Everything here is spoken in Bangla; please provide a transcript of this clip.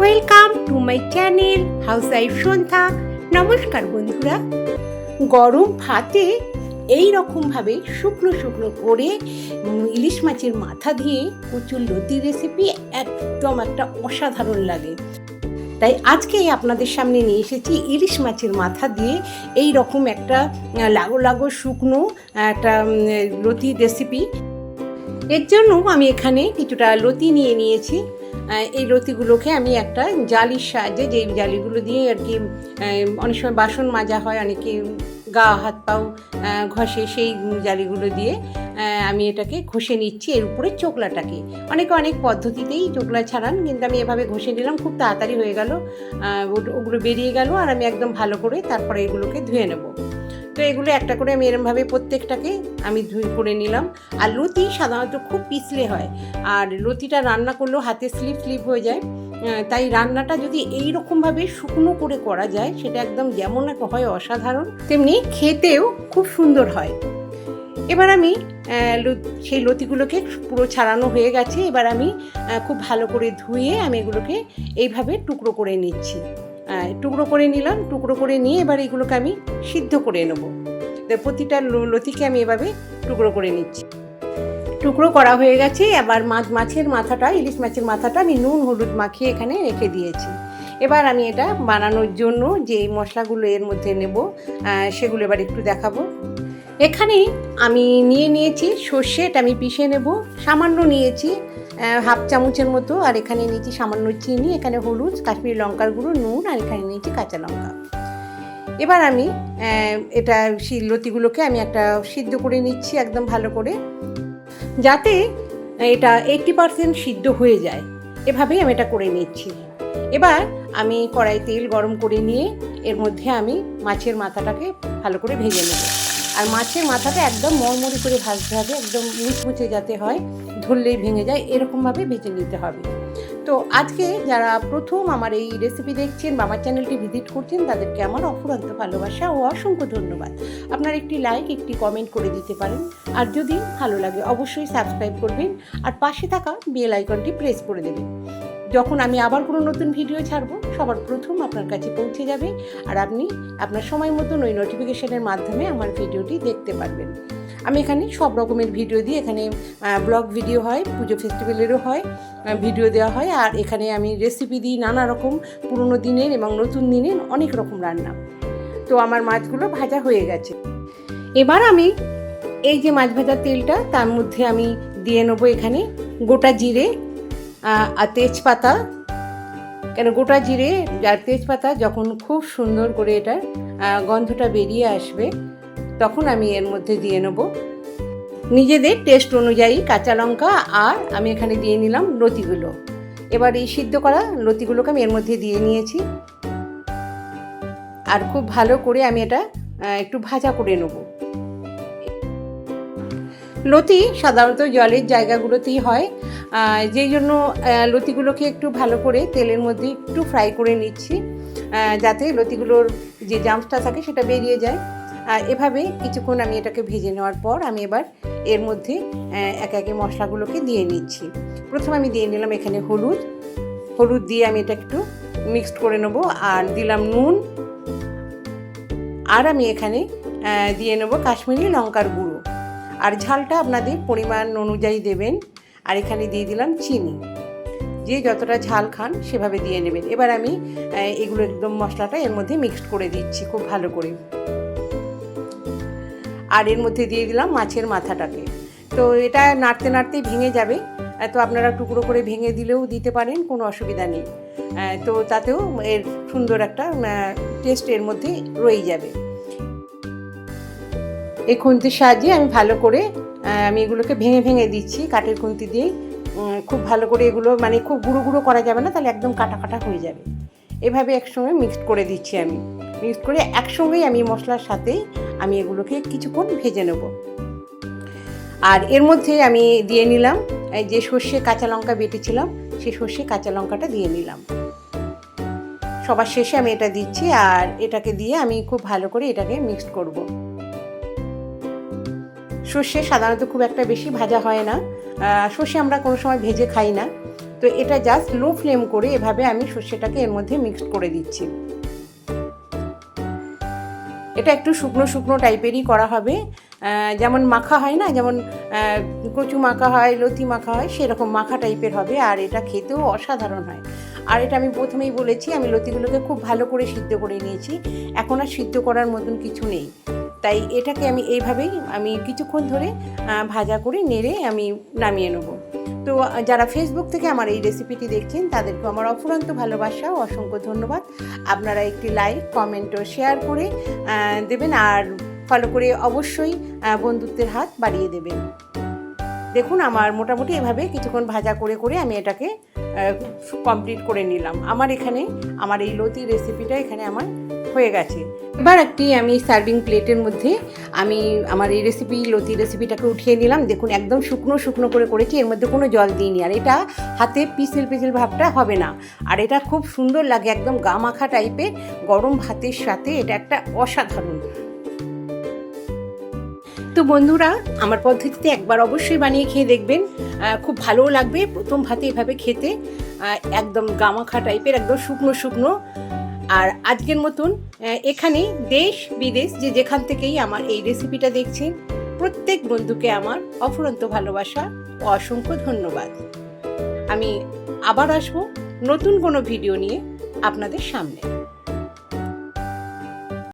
Welcome to my channel housewife Sandhya নমস্কার বন্ধুরা। গরম ভাতে এই রকমভাবে শুকনো শুকনো করে ইলিশ মাছের মাথা দিয়ে কচুর লতি রেসিপি একদম একটা অসাধারণ লাগে। তাই আজকে আপনাদের সামনে নিয়ে এসেছি ইলিশ মাছের মাথা দিয়ে এই রকম একটা লাগো লাগো শুকনো একটা লতি রেসিপি এর জন্য আমি এখানে কিছুটা লতি নিয়ে নিয়েছি। এই লতিগুলোকে আমি একটা জালির সাহায্যে, যে জালিগুলো দিয়ে আর কি অনেক সময় বাসন মাজা হয়, অনেকে গা, হাত, পাও ঘষে সেই জালিগুলো দিয়ে আমি এটাকে ঘষে নিচ্ছি এর উপরে চোকলাটাকে। অনেকে অনেক পদ্ধতিতেই চোকলা ছাড়ান, কিন্তু আমি এভাবে ঘষে নিলাম, খুব তাড়াতাড়ি হয়ে গেল। ওগুলো- বেরিয়ে গেল আর আমি একদম ভালো করে তারপরে এগুলোকে ধুয়ে নেব। এগুলো একটা করে আমি এরমভাবে প্রত্যেকটাকে আমি ধুই করে নিলাম। আর লতি সাধারণত খুব পিছলে হয়। আর লতিটা রান্না করলেও হাতে স্লিপ স্লিপ হয়ে যায়। তাই রান্নাটা যদি এই রকমভাবে শুকনো করে করা যায়, সেটা একদম যেমন এক হয় অসাধারণ, তেমনি খেতেও খুব সুন্দর হয়। এবার আমি সেই লতিগুলোকে পুরো ছাড়ানো হয়ে গেছে। এবার আমি খুব ভালো করে ধুয়ে আমি এগুলোকে এইভাবে টুকরো করে নিচ্ছি। টুকরো করে নিলাম, টুকরো করে নিয়ে এবার এগুলোকে আমি সিদ্ধ করে নেব। প্রতিটা লতিকে আমি এভাবে টুকরো করে নিচ্ছি। টুকরো করা হয়ে গেছে আবার মাছ মাছের মাথাটা, ইলিশ মাছের মাথাটা আমি নুন, হলুদ মাখিয়ে এখানে রেখে দিয়েছি। এবার আমি এটা বানানোর জন্য যে মশলাগুলো এর মধ্যে নেব সেগুলো এবার একটু দেখাবো। এখানে আমি নিয়ে নিয়েছি সর্ষে, এটা আমি পিষে নেব। সামান্য নিয়েছি হাফ চামচের মতো, আর এখানে নিয়েছি সামান্য চিনি, এখানে হলুদ, কাশ্মীরি লঙ্কার গুঁড়ো, নুন, আর এখানে নিয়েছি কাঁচা লঙ্কা। এবার আমি এটা সেই লতিগুলোকে আমি একটা সিদ্ধ করে নিচ্ছি একদম ভালো করে, যাতে এটা এইটটি পারসেন্ট সিদ্ধ হয়ে যায়। এভাবেই আমি এটা করে নিচ্ছি। এবার আমি কড়াই তেল গরম করে নিয়ে, এর মধ্যে আমি মাছের মাথাটাকে ভালো করে ভেজে নেব। আর মাছের মাথাটা একদম মরমরি করে ভাজতে হবে, একদম মুচমুচে যাতে হয়। ধরলেই ভেঙে যায়, এরকমভাবে ভেজে নিতে হবে। তো আজকে যারা প্রথম আমার এই রেসিপি দেখছেন বা আমার চ্যানেলটি ভিজিট করছেন, তাদেরকে আমার অফুরন্ত ভালোবাসা ও অসংখ্য ধন্যবাদ। আপনার একটি লাইক একটি কমেন্ট করে দিতে পারেন। আর যদি ভালো লাগে, অবশ্যই সাবস্ক্রাইব করবেন। আর পাশে থাকা বেল আইকনটি প্রেস করে দেবেন। যখন আমি আবার কোনো নতুন ভিডিও ছাড়বো, সবার প্রথম আপনার কাছে পৌঁছে যাবে। আর আপনি আপনার সময় মতন ওই নোটিফিকেশনের মাধ্যমে আমার ভিডিওটি দেখতে পারবেন। আমি এখানে সব রকমের ভিডিও দিই এখানে ব্লগ ভিডিও হয়, পুজো ফেস্টিভ্যালেরও হয় ভিডিও দেওয়া হয়, আর এখানে আমি রেসিপি দিই নানা রকম পুরনো দিনের এবং নতুন দিনের অনেক রকম রান্না। তো আমার মাছগুলো ভাজা হয়ে গেছে। এবার আমি এই যে মাছ ভাজার তেলটা, তার মধ্যে আমি দিয়ে নেব এখানে গোটা জিরে আর তেজপাতা। কেন গোটা জিরে আর তেজপাতা যখন খুব সুন্দর করে এটার গন্ধটা বেরিয়ে আসবে তখন আমি এর মধ্যে দিয়ে নেব। নিজেদের টেস্ট অনুযায়ী কাঁচা লঙ্কা আর আমি এখানে দিয়ে নিলাম লতিগুলো। এবার এই সিদ্ধ করা লতিগুলোকে আমি এর মধ্যে দিয়ে নিয়েছি। আর খুব ভালো করে আমি এটা একটু ভাজা করে নেব। লতি সাধারণত জলের জায়গাগুলোতেই হয়। যেই জন্য লতিগুলোকে একটু ভালো করে তেলের মধ্যে একটু ফ্রাই করে নিচ্ছি। যাতে লতিগুলোর যে জামসটা থাকে সেটা বেরিয়ে যায়। আর এভাবে কিছুক্ষণ আমি এটাকে ভেজে নেওয়ার পর আমি এবার এর মধ্যে একে একে মশলাগুলোকে দিয়ে নিচ্ছি। প্রথমে আমি দিয়ে নিলাম এখানে হলুদ। হলুদ দিয়ে আমি এটা একটু মিক্সড করে নেব আর দিলাম নুন। আর আমি এখানে দিয়ে নেব কাশ্মীরি লঙ্কার গুঁড়ো। আর ঝালটা আপনাদের পরিমাণ অনুযায়ী দেবেন। আর এখানে দিয়ে দিলাম চিনি। যে যতটা ঝাল খান সেভাবে দিয়ে নেবেন। এবার আমি এগুলো একদম মশলাটা এর মধ্যে মিক্সড করে দিচ্ছি খুব ভালো করে। আর এর মধ্যে দিয়ে দিলাম মাছের মাথাটাকে। তো এটা নাড়তে নাড়তেই ভেঙে যাবে। তো আপনারা টুকরো করে ভেঙে দিলেও দিতে পারেন, কোনো অসুবিধা নেই। তো তাতেও এর সুন্দর একটা টেস্ট এর মধ্যে রয়ে যাবে। এই খুন্তির সাহায্যে আমি ভালো করে আমি এগুলোকে ভেঙে ভেঙে দিচ্ছি কাঠের খুন্তি দিয়ে খুব ভালো করে এগুলো মানে খুব গুঁড়ো গুঁড়ো করা যাবে না, তাহলে একদম কাটা কাটা হয়ে যাবে। এভাবে একসঙ্গে মিক্সড করে দিচ্ছি আমি। মিক্সড করে একসঙ্গেই আমি মশলার সাথে আমি এগুলোকে কিছুক্ষণ ভেজে নেব। আর এর মধ্যে আমি দিয়ে নিলাম যে সর্ষে কাঁচা লঙ্কা বেটেছিলাম, সেই সর্ষে কাঁচা লঙ্কাটা দিয়ে নিলাম। সবার শেষে আমি এটা দিচ্ছি আর এটাকে দিয়ে আমি খুব ভালো করে এটাকে মিক্সড করব। সর্ষে সাধারণত খুব একটা বেশি ভাজা হয় না। সর্ষে আমরা কোনো সময় ভেজে খাই না। তো এটা জাস্ট লো ফ্লেম করে এভাবে আমি সর্ষেটাকে এর মধ্যে মিক্সড করে দিচ্ছি। এটা একটু শুকনো শুকনো টাইপেরই করা হবে। যেমন মাখা হয় না, যেমন কচু মাখা হয়, লতি মাখা হয়, সেরকম মাখা টাইপের হবে, আর এটা খেতেও অসাধারণ হয়। আর এটা আমি প্রথমেই বলেছি, আমি লতিগুলোকে খুব ভালো করে সিদ্ধ করে নিয়েছি। এখন আর সিদ্ধ করার মতন কিছু নেই। তাই এটাকে আমি এইভাবেই আমি কিছুক্ষণ ধরে ভাজা করে নেড়ে আমি নামিয়ে নেব। তো যারা ফেসবুক থেকে আমার এই রেসিপিটি দেখছেন, তাদেরকে আমার অফুরন্ত ভালোবাসা অসংখ্য ধন্যবাদ। আপনারা একটি লাইক কমেন্ট ও শেয়ার করে দেবেন আর ফলো করে অবশ্যই বন্ধুত্বের হাত বাড়িয়ে দেবেন। দেখুন আমার মোটামুটি এভাবে কিছুক্ষণ ভাজা করে করে আমি এটাকে কমপ্লিট করে নিলাম। আমার এখানে, আমার এই লতি রেসিপিটা এখানে আমার হয়ে গেছে। এবার একটি আমি সার্ভিং প্লেটের মধ্যে আমি আমার এই রেসিপি লতি রেসিপিটাকে উঠিয়ে নিলাম। দেখুন, একদম শুকনো শুকনো করে করেছি, এর মধ্যে কোনো জল দিইনি। আর এটা হাতে পিসেল পিসেল ভাবটা হবে না। আর এটা খুব সুন্দর লাগে, একদম গা মাখা টাইপের গরম ভাতের সাথে। এটা একটা অসাধারণ। তো বন্ধুরা, আমার পদ্ধতিতে একবার অবশ্যই বানিয়ে খেয়ে দেখবেন। খুব ভালোও লাগবে প্রথম ভাতে এভাবে খেতে। একদম গামাখা টাইপের একদম শুকনো শুকনো। আর আজকের মতন এখানে দেশ, বিদেশ যে যেখান থেকেই আমার এই রেসিপিটা দেখছেন, প্রত্যেক বন্ধুকে আমার অফুরন্ত ভালোবাসা ও অসংখ্য ধন্যবাদ। আমি আবার আসব নতুন কোনো ভিডিও নিয়ে আপনাদের সামনে।